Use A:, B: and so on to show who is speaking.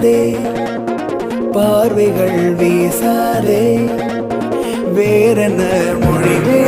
A: வீசாதே. பார்வைகள் வீசாதே. வேறென்ன மொழிவே